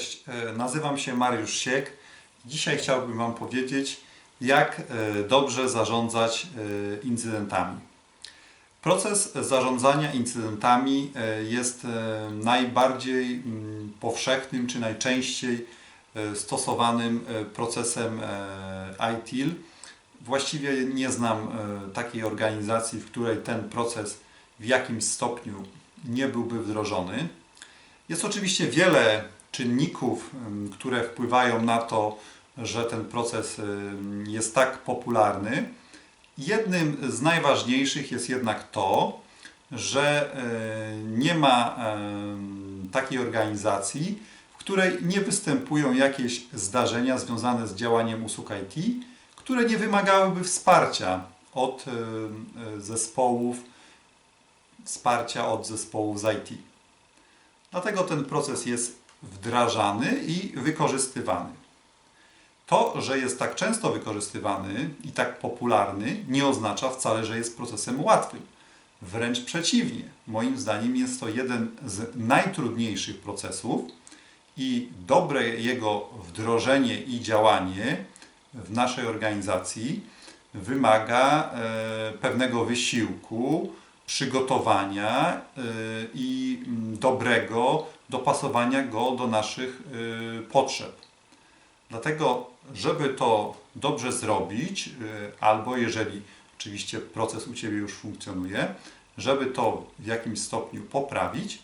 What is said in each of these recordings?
Cześć, e, nazywam się Mariusz Siek. Dzisiaj chciałbym Wam powiedzieć, jak e, dobrze zarządzać e, incydentami. Proces zarządzania incydentami jest najbardziej mm, powszechnym czy najczęściej stosowanym procesem ITIL. Właściwie nie znam takiej organizacji, w której ten proces w jakimś stopniu nie byłby wdrożony. Jest oczywiście wiele czynników, które wpływają na to, że ten proces jest tak popularny. Jednym z najważniejszych jest jednak to, że y, nie ma takiej organizacji, w której nie występują jakieś zdarzenia związane z działaniem usług IT, które nie wymagałyby wsparcia od zespołów, wsparcia od zespołów z IT. Dlatego ten proces jest wdrażany i wykorzystywany. To, że jest tak często wykorzystywany i tak popularny, nie oznacza wcale, że jest procesem łatwym. Wręcz przeciwnie. Moim zdaniem jest to jeden z najtrudniejszych procesów i dobre jego wdrożenie i działanie w naszej organizacji wymaga e, pewnego wysiłku, przygotowania y, i mm, dobrego dopasowania go do naszych y, potrzeb. Dlatego, żeby to dobrze zrobić, y, albo jeżeli oczywiście proces u Ciebie już funkcjonuje, żeby to w jakimś stopniu poprawić,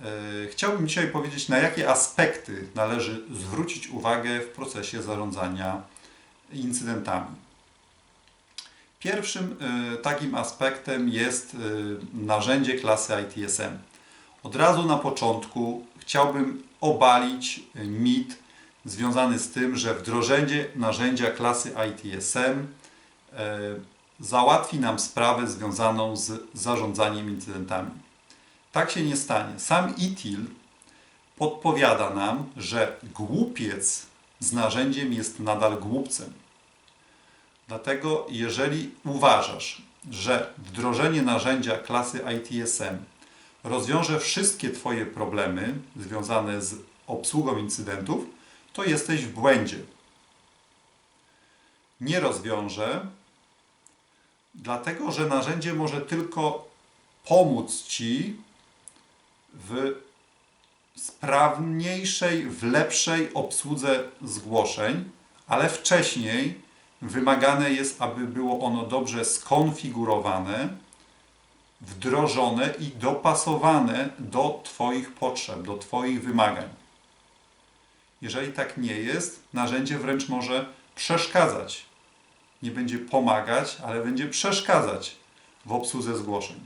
y, chciałbym dzisiaj powiedzieć, na jakie aspekty należy zwrócić uwagę w procesie zarządzania incydentami. Pierwszym takim aspektem jest narzędzie klasy ITSM. Od razu na początku chciałbym obalić y, mit związany z tym, że wdrożenie narzędzia klasy ITSM y, załatwi nam sprawę związaną z zarządzaniem incydentami. Tak się nie stanie. Sam ITIL podpowiada nam, że głupiec z narzędziem jest nadal głupcem. Dlatego, jeżeli uważasz, że wdrożenie narzędzia klasy ITSM rozwiąże wszystkie Twoje problemy związane z obsługą incydentów, to jesteś w błędzie. Nie rozwiąże, dlatego że narzędzie może tylko pomóc Ci w sprawniejszej, w lepszej obsłudze zgłoszeń, ale wcześniej wymagane jest, aby było ono dobrze skonfigurowane, wdrożone i dopasowane do Twoich potrzeb, do Twoich wymagań. Jeżeli tak nie jest, narzędzie wręcz może przeszkadzać. Nie będzie pomagać, ale będzie przeszkadzać w obsłudze zgłoszeń.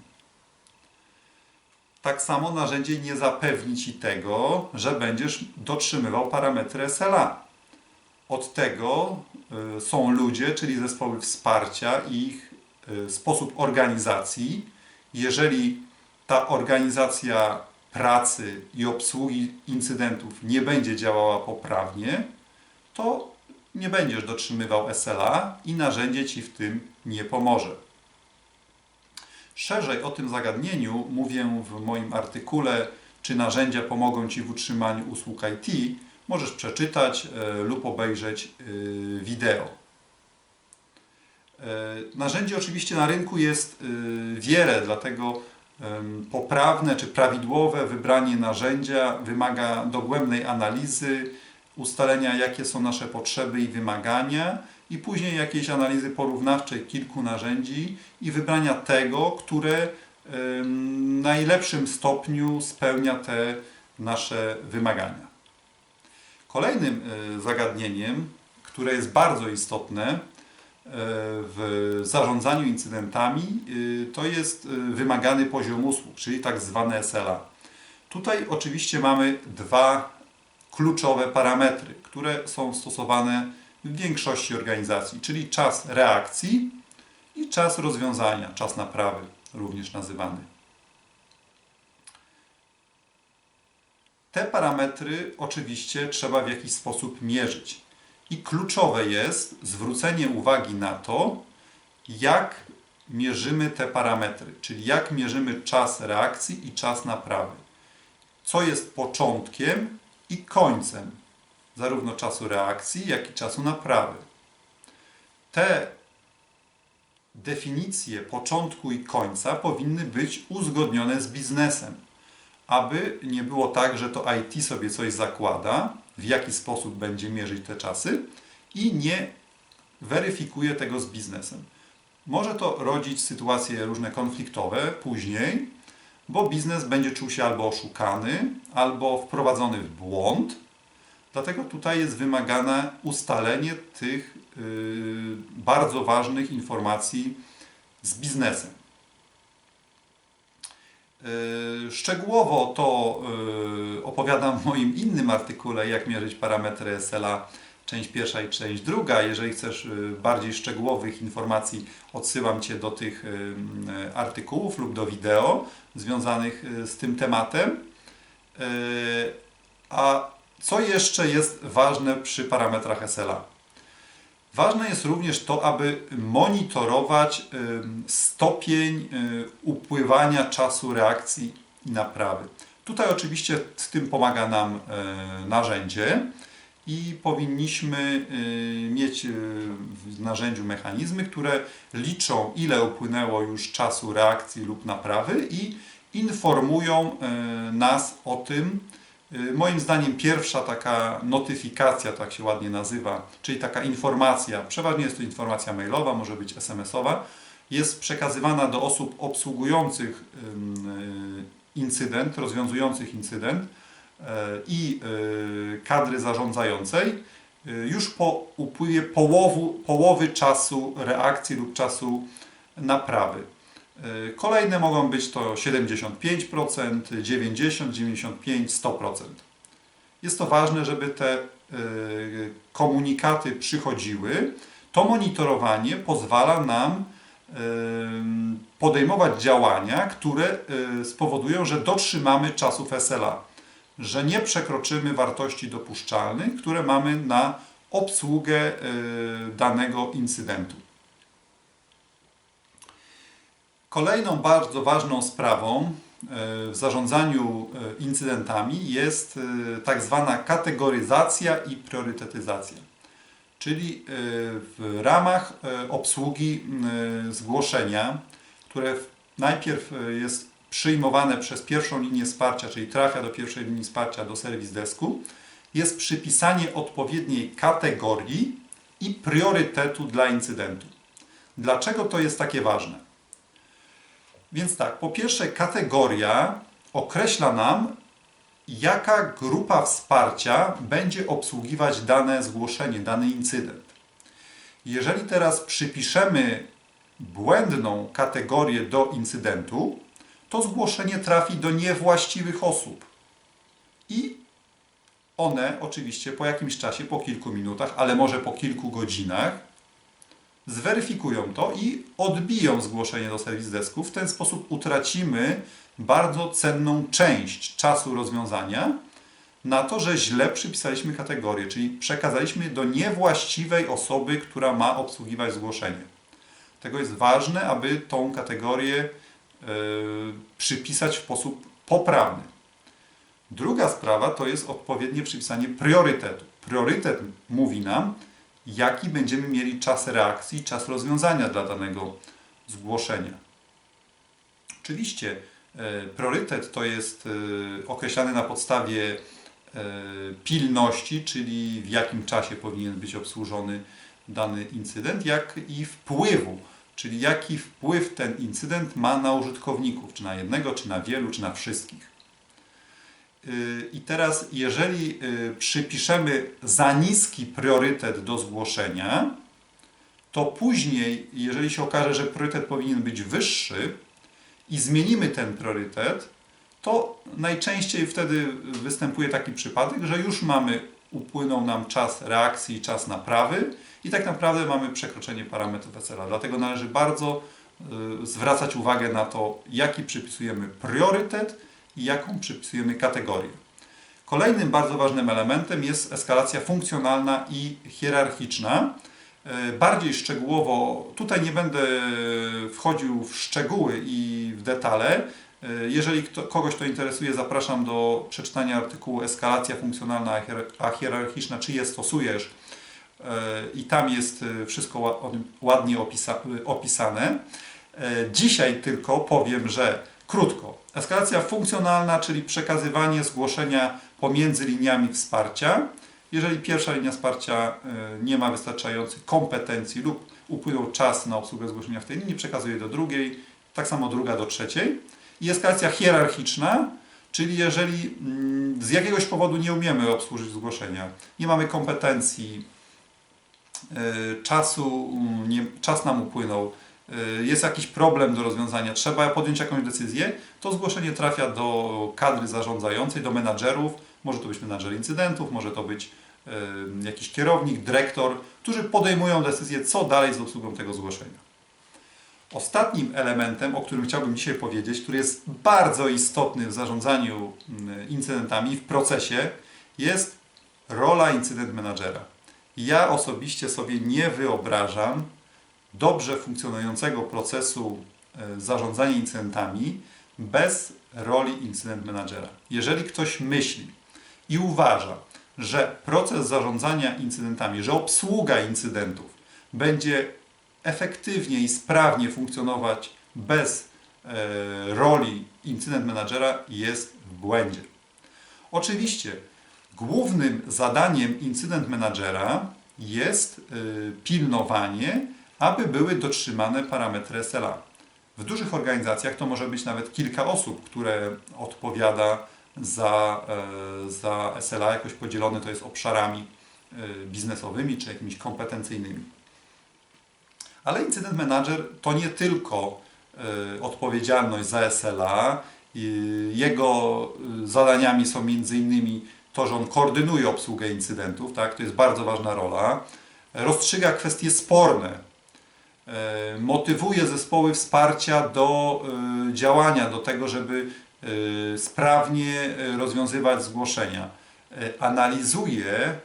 Tak samo narzędzie nie zapewni Ci tego, że będziesz dotrzymywał parametry SLA. Od tego y, są ludzie, czyli zespoły wsparcia i ich y, sposób organizacji. Jeżeli ta organizacja pracy i obsługi incydentów nie będzie działała poprawnie, to nie będziesz dotrzymywał SLA i narzędzie Ci w tym nie pomoże. Szerzej o tym zagadnieniu mówię w moim artykule, czy narzędzia pomogą Ci w utrzymaniu usług IT. Możesz przeczytać e, lub obejrzeć e, wideo. E, narzędzi oczywiście na rynku jest e, wiele, dlatego poprawne czy prawidłowe wybranie narzędzia wymaga dogłębnej analizy, ustalenia jakie są nasze potrzeby i wymagania i później jakiejś analizy porównawczej kilku narzędzi i wybrania tego, które w najlepszym stopniu spełnia te nasze wymagania. Kolejnym e, zagadnieniem, które jest bardzo istotne w zarządzaniu incydentami, e, to jest wymagany poziom usług, czyli tak zwane SLA. Tutaj oczywiście mamy dwa kluczowe parametry, które są stosowane w większości organizacji, czyli czas reakcji i czas rozwiązania, czas naprawy również nazywany. Te parametry oczywiście trzeba w jakiś sposób mierzyć. I kluczowe jest zwrócenie uwagi na to, jak mierzymy te parametry, czyli jak mierzymy czas reakcji i czas naprawy. Co jest początkiem i końcem zarówno czasu reakcji, jak i czasu naprawy. Te definicje początku i końca powinny być uzgodnione z biznesem, aby nie było tak, że to IT sobie coś zakłada, w jaki sposób będzie mierzyć te czasy i nie weryfikuje tego z biznesem. Może to rodzić sytuacje różne konfliktowe później, bo biznes będzie czuł się albo oszukany, albo wprowadzony w błąd. Dlatego tutaj jest wymagane ustalenie tych yy, bardzo ważnych informacji z biznesem. Yy, Szczegółowo to yy, opowiadam w moim innym artykule, jak mierzyć parametry SLA, część pierwsza i część druga. Jeżeli chcesz yy, bardziej szczegółowych informacji, odsyłam Cię do tych artykułów lub do wideo związanych z tym tematem. A co jeszcze jest ważne przy parametrach SLA? Ważne jest również to, aby monitorować stopień upływania czasu reakcji i naprawy. Tutaj oczywiście z tym pomaga nam y, narzędzie i powinniśmy y, mieć y, w narzędziu mechanizmy, które liczą ile upłynęło już czasu reakcji lub naprawy i informują nas o tym, Moim zdaniem pierwsza taka notyfikacja, tak się ładnie nazywa, czyli taka informacja, przeważnie jest to informacja mailowa, może być SMS-owa, jest przekazywana do osób obsługujących y, incydent, rozwiązujących incydent y, i y, kadry zarządzającej y, już po upływie połowu, połowy czasu reakcji lub czasu naprawy. Y, Kolejne mogą być to 75%, 90, 95, 100%. Jest to ważne, żeby te y, komunikaty przychodziły. To monitorowanie pozwala nam y, podejmować działania, które spowodują, że dotrzymamy czasów SLA, że nie przekroczymy wartości dopuszczalnych, które mamy na obsługę danego incydentu. Kolejną bardzo ważną sprawą e, w zarządzaniu e, incydentami jest e, tak zwana kategoryzacja i priorytetyzacja. Czyli w ramach obsługi zgłoszenia, które najpierw jest przyjmowane przez pierwszą linię wsparcia, czyli trafia do pierwszej linii wsparcia do serwis desku, jest przypisanie odpowiedniej kategorii i priorytetu dla incydentu. Dlaczego to jest takie ważne? Więc tak, po pierwsze, kategoria określa nam, jaka grupa wsparcia będzie obsługiwać dane zgłoszenie, dany incydent. Jeżeli teraz przypiszemy błędną kategorię do incydentu, to zgłoszenie trafi do niewłaściwych osób. I one oczywiście po jakimś czasie, po kilku minutach, ale może po kilku godzinach, zweryfikują to i odbiją zgłoszenie do serwis desku. W ten sposób utracimy bardzo cenną część czasu rozwiązania na to, że źle przypisaliśmy kategorię, czyli przekazaliśmy do niewłaściwej osoby, która ma obsługiwać zgłoszenie. Tego jest ważne, aby tą kategorię yy, przypisać w sposób poprawny. Druga sprawa to jest odpowiednie przypisanie priorytetu. Priorytet mówi nam, jaki będziemy mieli czas reakcji, czas rozwiązania dla danego zgłoszenia. Oczywiście e, priorytet to jest e, określany na podstawie e, pilności, czyli w jakim czasie powinien być obsłużony dany incydent, jak i wpływu, czyli jaki wpływ ten incydent ma na użytkowników, czy na jednego, czy na wielu, czy na wszystkich. I teraz, jeżeli y, przypiszemy za niski priorytet do zgłoszenia, to później, jeżeli się okaże, że priorytet powinien być wyższy i zmienimy ten priorytet, to najczęściej wtedy występuje taki przypadek, że już mamy, upłynął nam czas reakcji, czas naprawy i tak naprawdę mamy przekroczenie parametrów SLA. Dlatego należy bardzo y, zwracać uwagę na to, jaki przypisujemy priorytet, i jaką przypisujemy kategorię. Kolejnym bardzo ważnym elementem jest eskalacja funkcjonalna i hierarchiczna. E, bardziej szczegółowo, tutaj nie będę wchodził w szczegóły i w detale, E, Jeżeli kto, kogoś to interesuje, zapraszam do przeczytania artykułu Eskalacja funkcjonalna a hier- a hierarchiczna, czy je stosujesz. E, I tam jest wszystko ładnie opisa, opisane. Dzisiaj tylko powiem, że krótko. Eskalacja funkcjonalna, czyli przekazywanie zgłoszenia pomiędzy liniami wsparcia. Jeżeli pierwsza linia wsparcia e, nie ma wystarczających kompetencji lub upłynął czas na obsługę zgłoszenia w tej linii, przekazuje do drugiej, tak samo druga do trzeciej. I eskalacja hierarchiczna, czyli jeżeli mm, z jakiegoś powodu nie umiemy obsłużyć zgłoszenia, nie mamy kompetencji, e, czasu, mm, nie, czas nam upłynął, jest jakiś problem do rozwiązania, trzeba podjąć jakąś decyzję, to zgłoszenie trafia do kadry zarządzającej, do menadżerów, może to być menadżer incydentów, może to być e, jakiś kierownik, dyrektor, którzy podejmują decyzję, co dalej z obsługą tego zgłoszenia. Ostatnim elementem, o którym chciałbym dzisiaj powiedzieć, który jest bardzo istotny w zarządzaniu mm, incydentami, w procesie, jest rola incydent menadżera. Ja osobiście sobie nie wyobrażam dobrze funkcjonującego procesu e, zarządzania incydentami bez roli incydent menadżera. Jeżeli ktoś myśli i uważa, że proces zarządzania incydentami, że obsługa incydentów będzie efektywnie i sprawnie funkcjonować bez e, roli incydent menadżera, jest w błędzie. Oczywiście głównym zadaniem incydent menadżera jest y, pilnowanie, aby były dotrzymane parametry SLA. W dużych organizacjach to może być nawet kilka osób, które odpowiada za, e, za SLA, jakoś podzielone to jest obszarami e, biznesowymi czy jakimiś kompetencyjnymi. Ale incydent manager to nie tylko e, odpowiedzialność za SLA. Jego zadaniami są innymi to, że on koordynuje obsługę incydentów, tak? to jest bardzo ważna rola, rozstrzyga kwestie sporne, motywuje zespoły wsparcia do e, działania, do tego, żeby e, sprawnie e, rozwiązywać zgłoszenia. E, Analizuje e,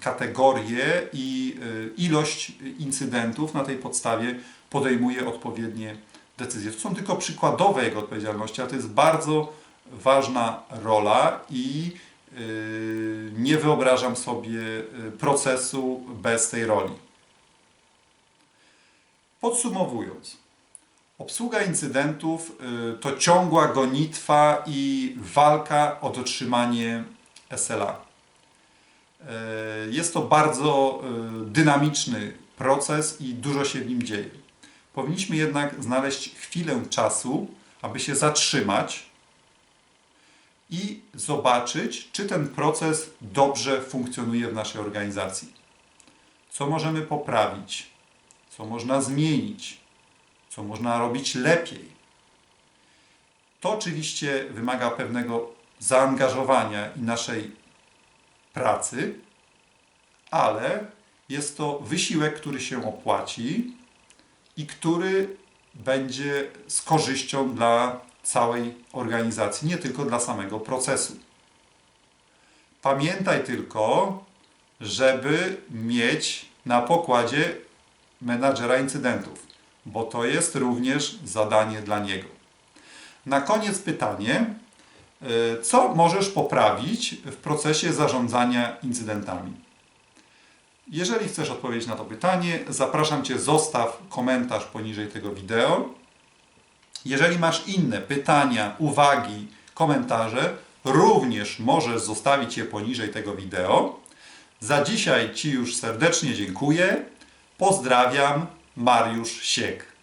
kategorie i e, ilość incydentów, na tej podstawie podejmuje odpowiednie decyzje. To są tylko przykładowe jego odpowiedzialności, ale to jest bardzo ważna rola i e, nie wyobrażam sobie e, procesu bez tej roli. Podsumowując, obsługa incydentów y, to ciągła gonitwa i walka o dotrzymanie SLA. Y, Jest to bardzo y, dynamiczny proces i dużo się w nim dzieje. Powinniśmy jednak znaleźć chwilę czasu, aby się zatrzymać i zobaczyć, czy ten proces dobrze funkcjonuje w naszej organizacji. Co możemy poprawić, co można zmienić, co można robić lepiej. To oczywiście wymaga pewnego zaangażowania i naszej pracy, ale jest to wysiłek, który się opłaci i który będzie z korzyścią dla całej organizacji, nie tylko dla samego procesu. Pamiętaj tylko, żeby mieć na pokładzie menadżera incydentów, bo to jest również zadanie dla niego. Na koniec pytanie, y, co możesz poprawić w procesie zarządzania incydentami? Jeżeli chcesz odpowiedzieć na to pytanie, zapraszam Cię, zostaw komentarz poniżej tego wideo. Jeżeli masz inne pytania, uwagi, komentarze, również możesz zostawić je poniżej tego wideo. Za dzisiaj Ci już serdecznie dziękuję. Pozdrawiam, Mariusz Siek.